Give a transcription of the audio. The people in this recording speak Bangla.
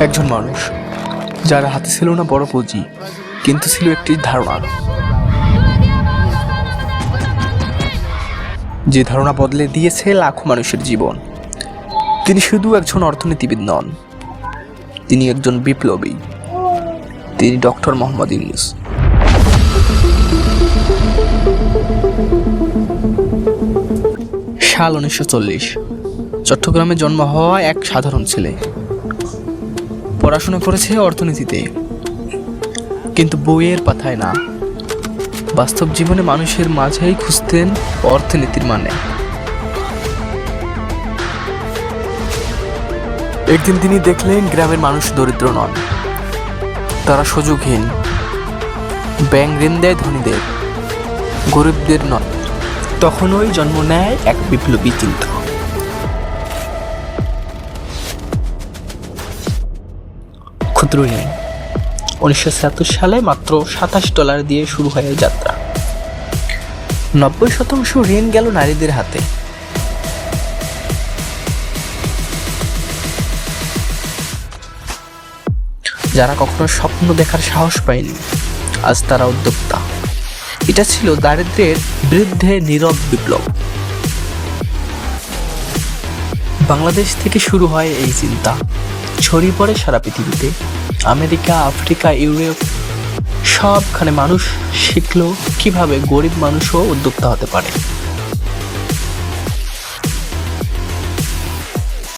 একজন মানুষ, যার হাতে ছিল না বড় পুঁজি, কিন্তু ছিল একটি ধারণা। যে ধারণা বদলে দিয়েছে লাখো মানুষের জীবন। তিনি শুধু একজন অর্থনীতিবিদ নন, তিনি একজন বিপ্লবী। তিনি ডক্টর মোহাম্মদ ইউনুস। সাল উনিশশো চল্লিশ। চট্টগ্রামে জন্ম হওয়া এক সাধারণ ছেলে। পড়াশোনা করেছে অর্থনীতিতে, কিন্তু বইয়ের পাথায় না। বাস্তব জীবনে মানুষের মাঝেই খুঁজতেন অর্থনীতির মানে। একদিন তিনি দেখলেন গ্রামের মানুষ দরিদ্র নন। তারা সুযোগহীন ব্যাংক ঋণ দেয় ধনীদের, গরিবদের নয়। তখনই জন্ম নেয় এক বিপ্লবী চিন্তা। ক্ষুদ্র ঋণ। উনিশশো ছিয়াত্তর সালে মাত্র সাতাশ ডলার দিয়ে শুরু হয় এই যাত্রা। নব্বই শতাংশ ঋণ গেল নারীদের হাতে। যারা কখনো স্বপ্ন দেখার সাহস পায়নি, আজ তারা উদ্যোক্তা। এটা ছিল দারিদ্র্যের বিরুদ্ধে নীরব বিপ্লব। বাংলাদেশ থেকে শুরু হয় এই চিন্তা। ছড়িয়ে পড়ে সারা পৃথিবীতে। আমেরিকা, আফ্রিকা, ইউরোপ, সবখানে মানুষ শিখলো কীভাবে গরিব মানুষও উদ্যোক্তা হতে পারে।